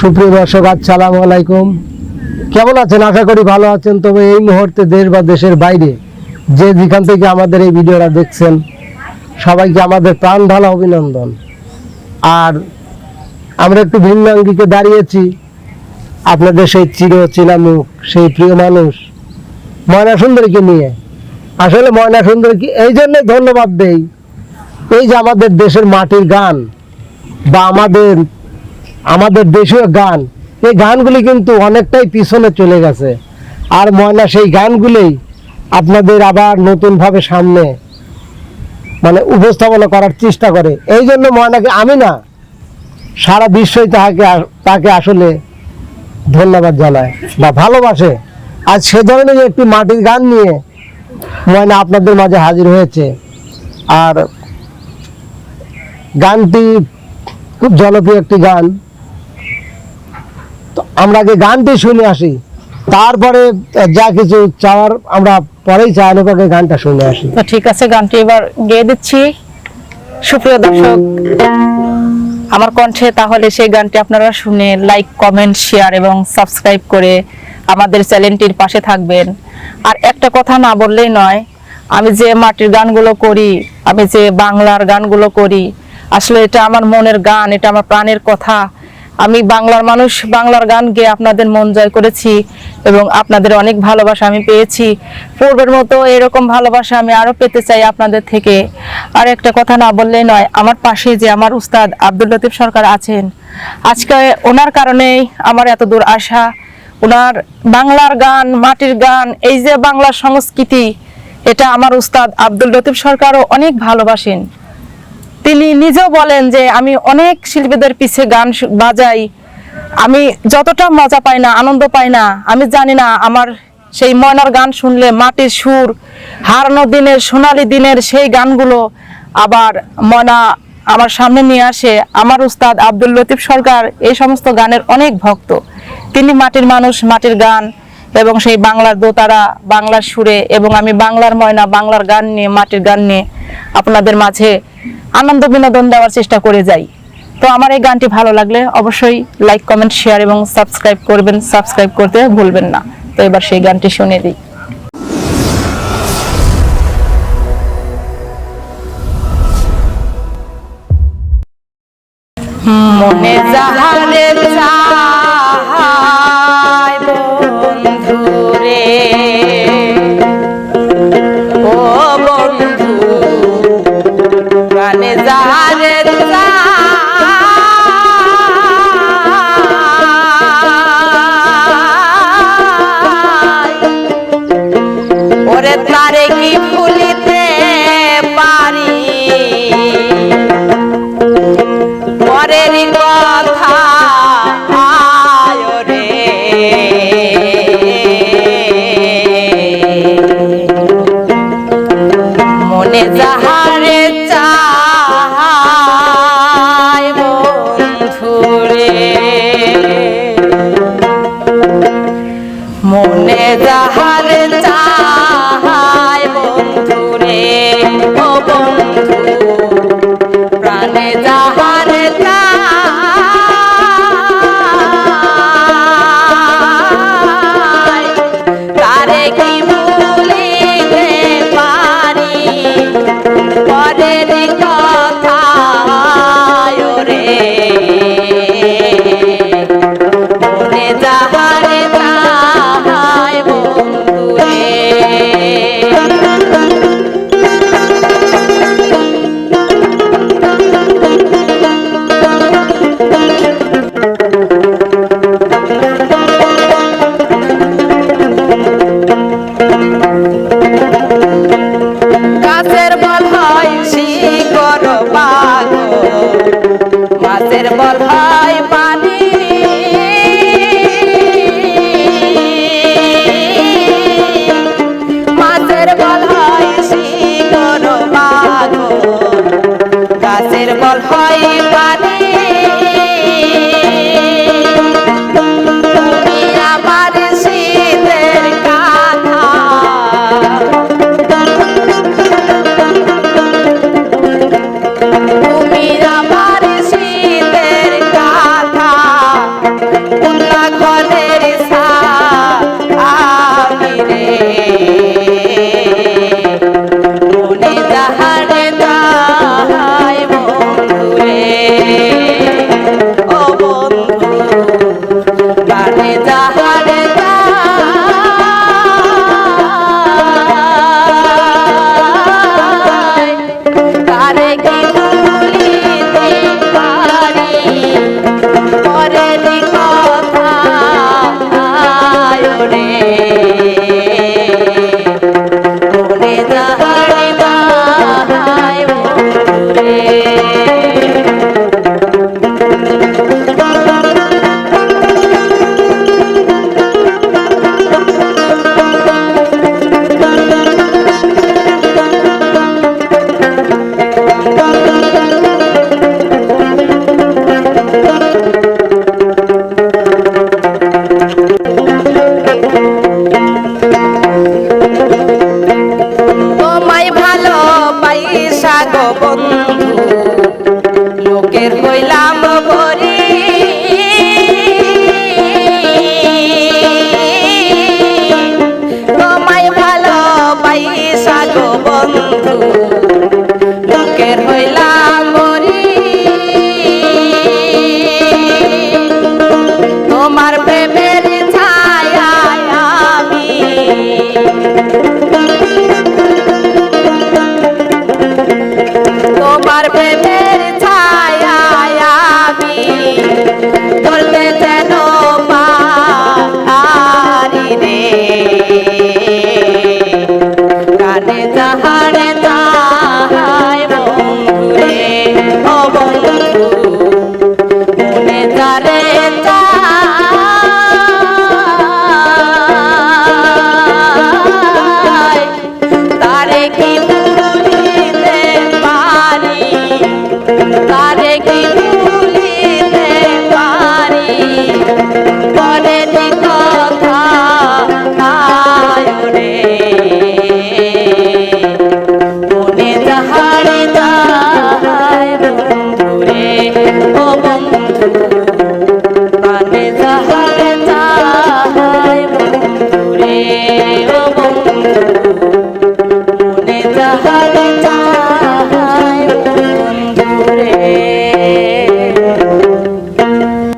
সুপ্রিয় দর্শক, আসসালামু আলাইকুম। কেমন আছেন? আশা করি ভালো আছেন। তবে এই মুহূর্তে দেশ বা দেশের বাইরে যে যেখান থেকে আমাদের এই ভিডিওটা দেখছেন, সবাইকে আমাদের প্রাণ ঢালা অভিনন্দন। আর আমরা একটু ভিন্ন অঙ্গিকে দাঁড়িয়েছি। আপনাদের সেই চির চেনা মুখ সেই প্রিয় মানুষ, ময়না সুন্দরীকে নিয়ে। আসলে ময়না সুন্দরীকে এই জন্য ধন্যবাদ দেই। এই যে আমাদের দেশের মাটির গান বা আমাদের আমাদের দেশীয় গান। এই গানগুলি কিন্তু অনেকটাই পিছনে চলে গেছে। আর ময়না, সেই গানগুলোই আপনাদের আবার নতুনভাবে সামনে মানে উপস্থাপনা করার চেষ্টা করে। এই জন্য ময়নাকে আমি না, সারা বিশ্বই তাহাকে তাকে আসলে ধন্যবাদ জানায় বা ভালোবাসে। আজ সে ধরনের একটি মাটির গান নিয়ে ময়না আপনাদের মাঝে হাজির হয়েছে। আর গানটি খুব জনপ্রিয় একটি গান। আমরা আগে গানটি শুনে আসি। তারপরে যা কিছু চাওয়ার আমরা পরেই চাইলে আগে গানটা শুনে আসি। ঠিক আছে, গানটি এবার গেয়ে দিচ্ছি। সুপ্রিয় দর্শক, আমার কণ্ঠে তাহলে সেই গানটি আপনারা শুনে লাইক কমেন্ট শেয়ার এবং সাবস্ক্রাইব করে আমাদের চ্যানেলটির পাশে থাকবেন। আর একটা কথা না বললেই নয়, আমি যে মাটির গানগুলো করি, আমি যে বাংলার গানগুলো করি, আসলে এটা আমার মনের গান, এটা আমার প্রাণের কথা। আমি বাংলার মানুষ, বাংলার গান গেয়ে আপনাদের মন জয় করেছি এবং আপনাদের অনেক ভালোবাসা আমি পেয়েছি। পূর্বের মতো এরকম ভালোবাসা আমি আরও পেতে চাই আপনাদের থেকে। আর একটা কথা না বললেই নয়, আমার পাশে যে আমার উস্তাদ আব্দুল লতিফ সরকার আছেন, আজকে ওনার কারণেই আমার এত দূর আসা। ওনার বাংলার গান, মাটির গান, এই যে বাংলার সংস্কৃতি, এটা আমার উস্তাদ আব্দুল লতিফ সরকারও অনেক ভালোবাসেন। তিনি নিজেও বলেন যে আমি অনেক শিল্পীদের পিছে গান বাজাই। আমি যতটা মজা পাই না, আনন্দ পাই না, আমি জানি না আমার সেই ময়নার গান শুনলে মাটির সুর, হারানো দিনের, সোনালি দিনের সেই গানগুলো আবার ময়না আমার সামনে নিয়ে আসে। আমার উস্তাদ আব্দুল লতিফ সরকার এই সমস্ত গানের অনেক ভক্ত। তিনি মাটির মানুষ, মাটির গান এবং সেই বাংলার দোতারা, বাংলার সুরে এবং আমি বাংলার ময়না, বাংলার গান নিয়ে, মাটির গান নিয়ে আপনাদের মাঝে আনন্দ বিনোদন দেওয়ার চেষ্টা করে যাই। তো আমার এই গানটি ভালো লাগলে অবশ্যই লাইক কমেন্ট শেয়ার এবং সাবস্ক্রাইব করবেন। সাবস্ক্রাইব করতে ভুলবেন না। তো এবার সেই গানটি শুনে দিই। মনে যাহারে চাহায় তোমার প্রেমে